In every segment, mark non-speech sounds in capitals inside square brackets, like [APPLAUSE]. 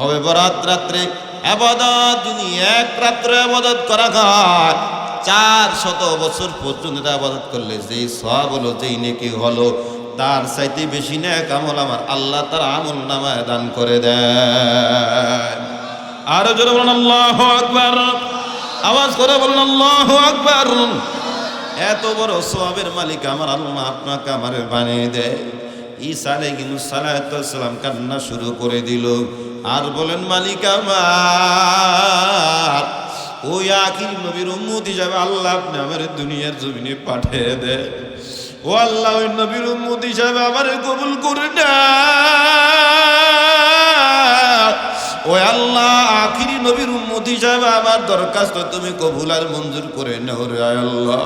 হবে বরাত রাত্রে। আবাদত যদি এক রাত্রে আবাদত করা হয় চার শত বছর পর্যন্ত আবাদত করলে যেই সব হলো, যেই নেকি হলো, তার চাইতে বেশি নেক আমল আমার আল্লাহ তার আমল নামায় দান করে দেয় আরও জোরে বলুন, আল্লাহ আকবার। আওয়াজ করে বলুন, আল্লাহ আকবার। এত বড় সোয়াবের মালিক আমার আল্লাহ আপনাকে আমার বানিয়ে দেয়। ঈসা আলাইহিস সালাম কান্না শুরু করে দিল। আর বলেন, মালিক আমার, ওই আখির নবীর উম্মত হিসাবে আল্লাহ আপনি আমার দুনিয়ার জমিনে পাঠিয়ে দেয় ও আল্লাহ, ওই নবীর উম্মত হিসাবে আমার কবুল করে না ও আল্লাহ, আখিরি নবীর উম্মত হিসাবে আমার দরখাস্ত তুমি কবুল আর মঞ্জুর করে নাও রে আল্লাহ।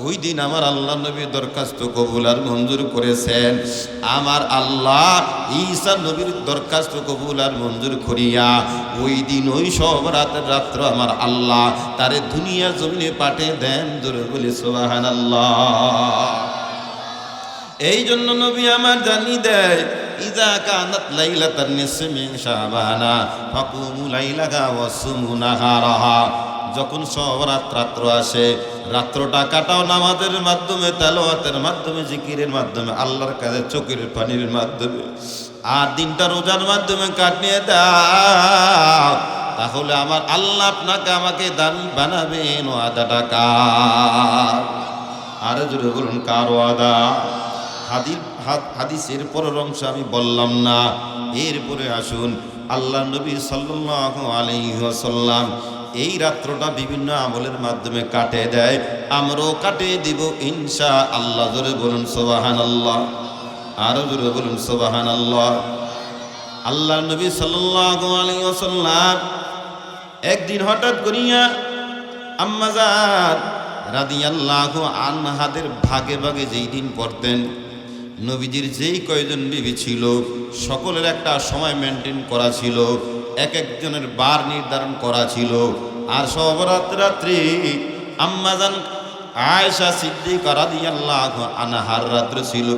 ওই দিন আমার আল্লাহ নবী দরখাস্ত কবুল আর মঞ্জুর করেছেন। আমার আল্লাহ ঈসা নবীর দরখাস্ত কবুল আর মঞ্জুর করিয়া ওই দিন, ওই সব রাতের রাত্র আমার আল্লাহ তারে দুনিয়া জমিনে পাঠে দেন জোরে বলি সোহান আল্লাহ এই জন্য নবী আমার জানি দেয় ইজা কানাত লাইলাতান নিসফি মিন শাবানা, ফাকুমু লাইলাহা যখন সব রাত রাত্র আসে, রাত্রটা কাটাও নামাজের মাধ্যমে, তেলাওয়াতের মাধ্যমে, জিকিরের মাধ্যমে, আল্লাহর কাছে চোখের পানির মাধ্যমে। আর দিনটা রোজার মাধ্যমে কাটিয়ে দাও, তাহলে আমার আল্লাহ আপনাকে আমাকে দামি বানাবেন, ও আদা টাকা আরও জোরে বলুন, কার ওয়াদা? হাদ- হাদিসের পরের অংশ আমি বললাম না। এরপরে আসুন, আল্লাহ নবী সাল্লাল্লাহু আলাইহি ওয়াসাল্লাম এই রাত্রটা বিভিন্ন আমলের মাধ্যমে কাটে দেয়। আমরাও কাটে দিব ইনশা আল্লাহ জোরে বলুন সোবাহান আল্লাহ আরও জোরে বলুন, সুবহানাল্লাহ। আল্লাহ আল্লাহ নবী ওয়াসাল্লাম একদিন হঠাৎ করিয়া আম্মাজার রাদিয়াল্লাহু আনহাদের ভাগে ভাগে যেই দিন পড়তেন, নবীজির যেই কয়জন বিবি ছিল, সকলের একটা সময় মেনটেন করা ছিল। এক একজনের বার নির্ধারণ করা ছিল। আর সব রাত্রি আম্মাজান আয়েশা সিদ্দিকা রাদিয়াল্লাহু আনাহার রাত্র ছিল।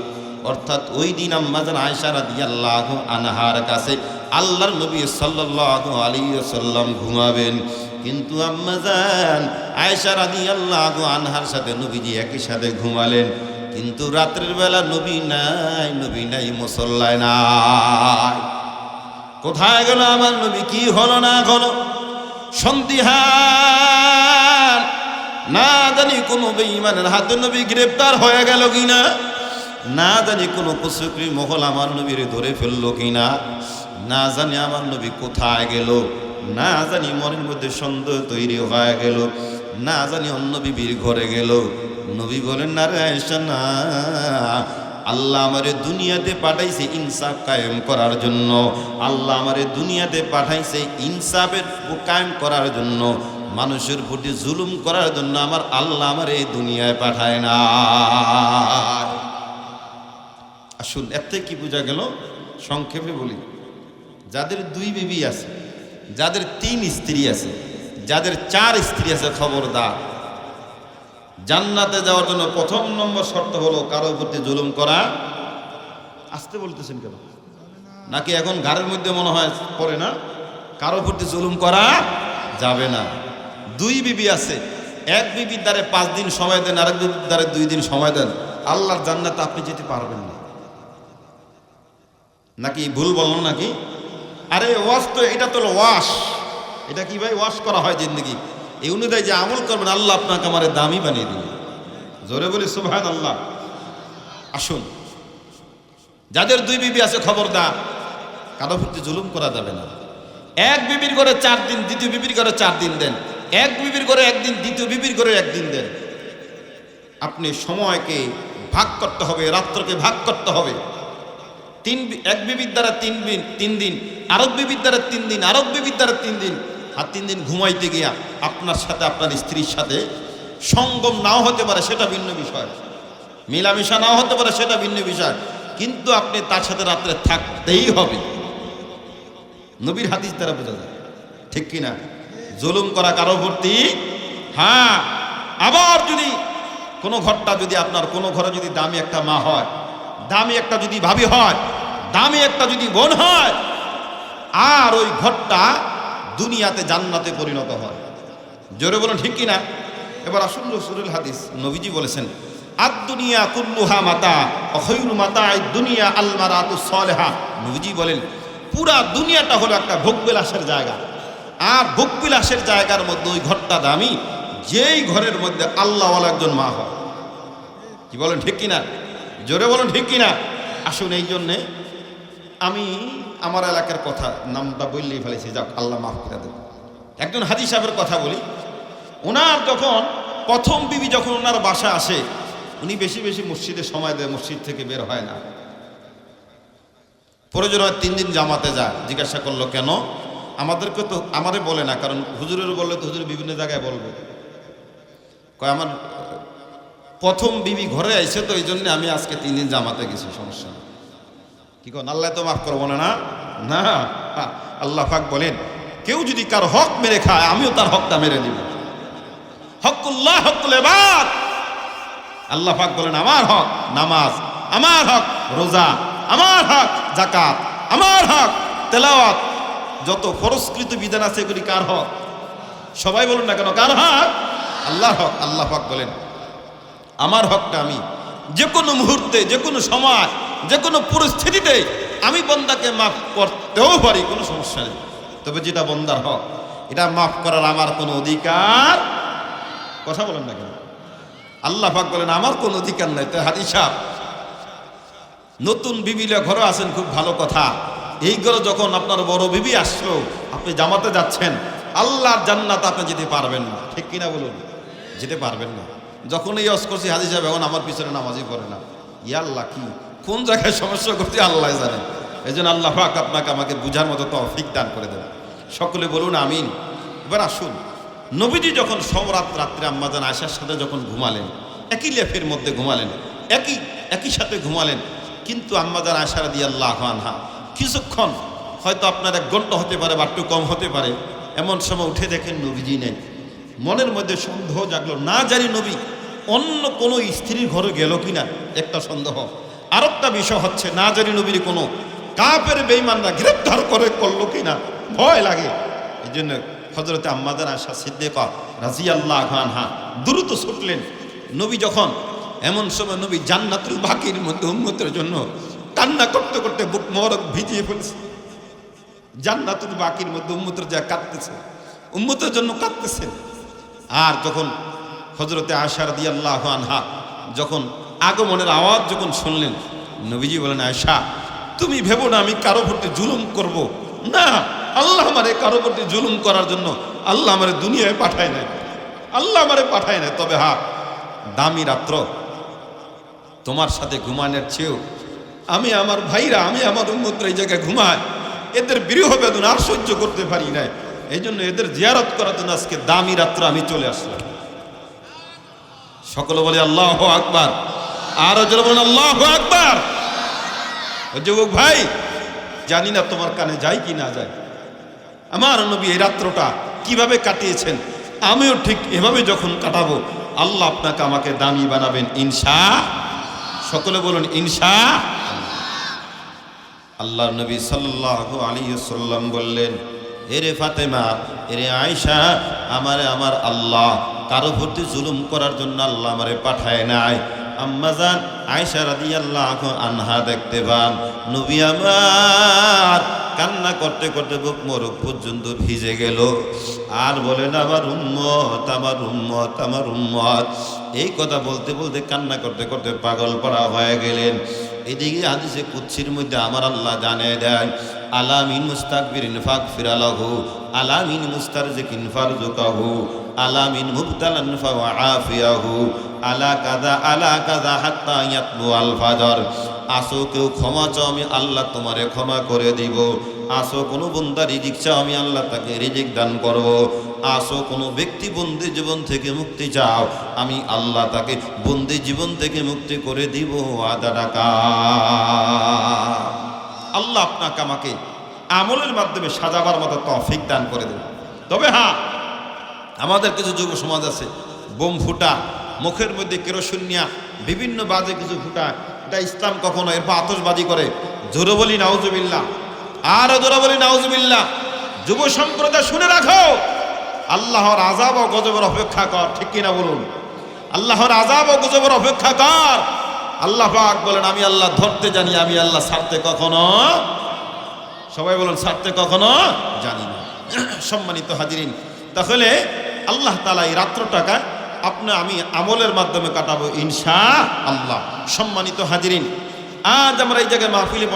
অর্থাৎ ওই দিন আম্মাজান আয়েশা রাদিয়াল্লাহু আনাহার কাছে আল্লাহর নবী সাল্লাল্লাহু আলাইহি ওয়াসাল্লাম ঘুমাবেন। কিন্তু আম্মাজান আয়েশা রাদিয়াল্লাহু আনহার সাথে নবীজি একই সাথে ঘুমালেন। কিন্তু রাত্রের বেলা নবী নাই নবী নাই মুসল্লায় নাই। কোথায় গেল আমার নবী? কি হলো, না হলো? সন্ধিহান না জানি কোনো বেঈমানের হাতে নবী গ্রেপ্তার হয়ে গেল কিনা। না জানি কোনো কুসুকরি মহল আমার নবীর ধরে ফেলল কিনা। না জানি আমার নবী কোথায় গেল। না জানি মনের মধ্যে সন্দেহ তৈরি হয়ে গেল। না জানি অন্য বিবির ঘরে গেল। নবী বলেন না রে না। আল্লাহ আমারে দুনিয়াতে পাঠাইছে ইনসাফ কায়েম করার জন্য। আল্লাহ আমারে দুনিয়াতে পাঠাইছে ইনসাফের কায়েম করার জন্য। মানুষের প্রতি জুলুম করার জন্য আমার আল্লাহ আমার এই দুনিয়ায় পাঠায় না আসুন এতে কি বোঝা গেল? সংক্ষেপে বলি। যাদের দুই বিবি আছে, যাদের তিন স্ত্রী আছে, যাদের চার স্ত্রী আছে, খবরদার জান্নাতে যাওয়ার জন্য প্রথম নম্বর শর্ত হলো কারও প্রতি জুলুম করা। আসতে বলতেছেন কেন? নাকি এখন ঘরের মধ্যে মনে হয় পড়ে না? কারও প্রতি জুলুম করা যাবে না। দুই বিবি আছে। এক বিবির দ্বারে পাঁচ দিন সময় দেন, আরেক বিবির দ্বারে দুই দিন সময় দেন। আল্লাহর জান্নাতে আপনি যেতে পারবেন না। নাকি ভুল বললাম নাকি? আরে ওয়াশ তো, এটা তো ওয়াশ। এটা কি ভাই ওয়াশ করা হয় জিন্দগি? এই অনুযায়ী যে আমল করবেন, আল্লাহ আপনাকে আমার দামি বানিয়ে দিবে। জোরে বলি সুভান আল্লাহ আসুন। যাদের দুই বিবি আছে, খবরদার, কারও প্রতি জুলুম করা যাবে না। এক বিবির করে চার দিন, দ্বিতীয় বিবির করে চার দিন দেন। এক বিবির করে একদিন, দ্বিতীয় বিবির করে একদিন দেন। আপনি সময়কে ভাগ করতে হবে, রাত্রকে ভাগ করতে হবে। তিন এক বিবির দ্বারা তিন দিন তিন দিন, আরব বিবির দ্বারা তিন দিন, আরব বিবির দ্বারা তিন দিন। আর তিন দিন ঘুমাইতে গিয়া আপনার সাথে, আপনার স্ত্রীর সাথে সঙ্গম নাও হতে পারে, সেটা ভিন্ন বিষয়। মেলামেশা নাও হতে পারে, সেটা ভিন্ন বিষয়। কিন্তু আপনি তার সাথে রাত্রে থাকতেই হবে। নবীর হাদিস দ্বারা বোঝা যায়। ঠিক কিনা? জুলুম করা কারও ভর্তি? হ্যাঁ। আবার যদি কোনো ঘরটা যদি আপনার, কোনো ঘরে যদি দামি একটা মা হয়, দামি একটা যদি ভাবি হয়, দামি একটা যদি বোন হয়, আর ওই ঘরটা দুনিয়াতে জান্নাতে পরিণত হয়। জোরে বলুন, ঠিক কিনা? এবার আসুন রসুল হাদিস। নবীজি বলেছেন আদ দুনিয়া কুল্লুহা মাতা অখৈরু মাতা দুনিয়া আলমারাতু সলেহা। নবীজি বলেন, পুরা দুনিয়াটা হলো একটা ভোগবিলাসের জায়গা। আর ভোগবিলাসের জায়গার মধ্যে ওই ঘরটা দামি, যেই ঘরের মধ্যে আল্লাহওয়ালা একজন মা হয়। কি বলেন, ঠিক কিনা? জোরে বলেন, ঠিক কিনা? আসুন, এই জন্যে আমি আমার এলাকার কথা, নামটা বললেই ফেলেছি, যাক, আল্লাহ মাফ করে দেব একজন হাজি সাহেবের কথা বলি। ওনার যখন প্রথম বিবি যখন ওনার বাসা আসে, উনি বেশি বেশি মসজিদে সময় দেয়, মসজিদ থেকে বের হয় না। প্রয়োজন হয় তিন দিন জামাতে যায়। জিজ্ঞাসা করল, কেন? আমাদেরকে তো আমারে বলে না, কারণ হুজুরের বললে তো হুজুর বিভিন্ন জায়গায় বলবে। কয়, আমার, প্রথম বিবি ঘরে আইছে তো, এই জন্য আমি আজকে তিন দিন জামাতে গেছি, সমস্যা। কি কন? আল্লাহ তো মাফ করব না? না। আল্লাহ পাক বলেন, কেউ যদি কার হক মেরে খায়, আমিও তার হকটা মেরে দিব হকুল্লাহ হকুল এবার আল্লাহ পাক বলেন, আমার হক নামাজ, আমার হক রোজা, আমার হক জাকাত আমার হক তেলাওয়াত। যত ফরস্কৃত বিধান আছে, এগুলি কার হক? সবাই বলুন না কেন, কার হক? আল্লাহর হক, আল্লাহ পাক বলেন। আমার হকটা আমি। যে কোনো মুহূর্তে, যে কোনো সময় যে কোনো পরিস্থিতিতে আমি বন্দাকে মাফ করতেও পারি, কোনো সমস্যা নেই। তবে যেটা বন্দার হক, এটা মাফ করার আমার কোনো অধিকার কথা বলেন না কেন? আল্লাহ পাক বলেন, আমার কোনো অধিকার নাই। তো হাদিস সাহেব, নতুন বিবিলে ঘরে আছেন, খুব ভালো কথা। এই ঘরে যখন আপনার বড় বিবি আসলো, আপনি জামাতে যাচ্ছেন, আল্লাহর জান্নাত আপনি যেতে পারবেন না। ঠিক কিনা বলুন? যেতে পারবেন না। যখন এই অস করছি হাজি সাহেব, এখন আমার পিছনে নামাজই পড়ে না। ইয়াল্লাহ, কি কোন জায়গায় সমস্যা করতে আল্লাহ জানেন এই জন্য আল্লাহ পাক আপনাকে আমাকে বুঝার মতো তৌফিক দান করে দেন সকলে বলুন, আমিন। এবার আসুন। নবীজি যখন সবরাত রাত্রে আম্মাজান আয়সার সাথে যখন ঘুমালেন, একই লেফের মধ্যে ঘুমালেন, একই একই সাথে ঘুমালেন, কিন্তু আম্মাজান আয়সারা দিয়ে আল্লাহ আনহা কিছুক্ষণ, হয়তো আপনার এক ঘণ্টা হতে পারে বা একটু কম হতে পারে, এমন সময় উঠে দেখেন নবীজি নেই। মনের মধ্যে সন্দেহ জাগলো, না জানি নবী অন্য কোনো স্ত্রীর ঘরে গেল কিনা, একটা সন্দেহ। আরেকটা বিষয় হচ্ছে, না জানি নবীর কোনো কাপের বেইমানরা গ্রেপ্তার করে করল কিনা, ভয় লাগে। এই জন্য হজরতে আম্মাদান আশা সিদ্দিকা রাজি আল্লাহ হা দ্রুত ছুটলেন। নবী যখন এমন সময় নবী জান্নাতুল বাকির মধ্যে উম্মতের জন্য কান্না করতে করতে বুক মরক ভিজিয়ে ফেলছে। জান্নাতুল বাকির মধ্যে উম্মতের যা কাঁদতেছে, উম্মতের জন্য কাঁদতেছেন আর যখন হজরতে আশার দিয়ে আল্লাহ আনহা যখন আগমনের আওয়াজ যখন শুনলেন, নবীজি বলেন আয়সা তুমি ভেবো না আমি কারও প্রতি জুলুম করব? না, আল্লাহ আমারে কারও প্রতি জুলুম করার জন্য আল্লাহ আমারে দুনিয়ায় পাঠায় নাই। আল্লাহ আমারে পাঠায় নাই। তবে হা, দামি রাত্র। তোমার সাথে ঘুমানোর চেয়েও আমি আমার ভাইরা, আমি আমার উন্মত্র এই জায়গায় ঘুমাই। এদের বিরহ বেদনা আর সহ্য করতে পারি না এই জন্য এদের জিয়ারত করার জন্য আজকে দামি রাত্র আমি চলে আসলাম। সকলে বলে, আল্লাহ আকবার। আর জোরে বলেন, আল্লাহ আকবার। যুবক ভাই, জানি না তোমার কানে যায় কি না যায়। আমার নবী এই রাত্রটা কীভাবে কাটিয়েছেন, আমিও ঠিক এভাবে যখন কাটাবো, আল্লাহ আপনাকে আমাকে দামি বানাবেন ইনসা সকলে বলুন ইনসা আল্লাহ। নবী সাল্লাহ আলী সাল্লাম বললেন, এরে ফাতেমা, এরে আয়সা আমারে আমার আল্লাহ, কারও প্রতি জুলুম করার জন্য আল্লাহ আমারে পাঠায় নাই। আম্মাজান আয়সা আল্লাহ আনহা দেখতে পান। নবী আমার কান্না করতে করতে বুক মরুক পর্যন্ত ভিজে গেল। আর বলেন আমার উম্মত আমার উম্মত আমার উম্মত। এই কথা বলতে বলতে কান্না করতে করতে পাগল পড়া হয়ে গেলেন। এদিকে হাদিসে কুচ্ছির মধ্যে আমার আল্লাহ জানে দেন, আলামিন মুস্তাকবির ইনফাক ফিরালাহু, আলামিন মুস্তারজিক ইনফার জুকাহু আলামিন মুবতালান ফাআফিয়াহু আলা কাদা আলা কাদা হাত্তা ইয়াতলু আল ফাজর। আসো কেউ ক্ষমা চাও, আমি আল্লাহ তোমারে ক্ষমা করে দিব। আসো কোনো বন্দা রিজিক চাও, আমি আল্লাহ তাকে রিজিক দান করব। আসো, কোনো ব্যক্তি বন্দি জীবন থেকে মুক্তি চাও। আমি আল্লাহ তাকে বন্দি জীবন থেকে মুক্তি করে দিব, আদা টাকা। আল্লাহ আপনাকে আমাকে আমলের মাধ্যমে সাজাবার মতো তফিক দান করে দেবে তবে হ্যাঁ আমাদের কিছু যুব সমাজ আছে, বোম ফুটা, মুখের মধ্যে কেরোসিন নিয়া, বিভিন্ন বাজে কিছু ফুটা, এটা ইসলাম কখনো এরপর আতসবাজি করে? জোরে বলি নাউজুবিল্লাহ। আর জোরা বলি নাউজুবিল্লাহ। যুব সম্প্রদায় শুনে রাখো। আল্লাহর আজাব ও গজবের অপেক্ষা কর, ঠিক কিনা বলুন? আল্লাহর আজাব ও গজবের অপেক্ষা কর। আল্লাহ পাক বলেন, আমি আল্লাহ ধরতে জানি, আমি আল্লাহ ছাড়তে কখনো সবাই বলেন, ছাড়তে কখনো জানি না। [CLEARS THROAT] সম্মানিত হাজিরিন, তাহলে আল্লাহ তালা এই রাত্রটাকা আপনি আমি আমলের মাধ্যমে কাটাবো ইনশা আল্লাহ সম্মানিত হাজিরিন, আজ আমরা এই জায়গায় মাহফিলে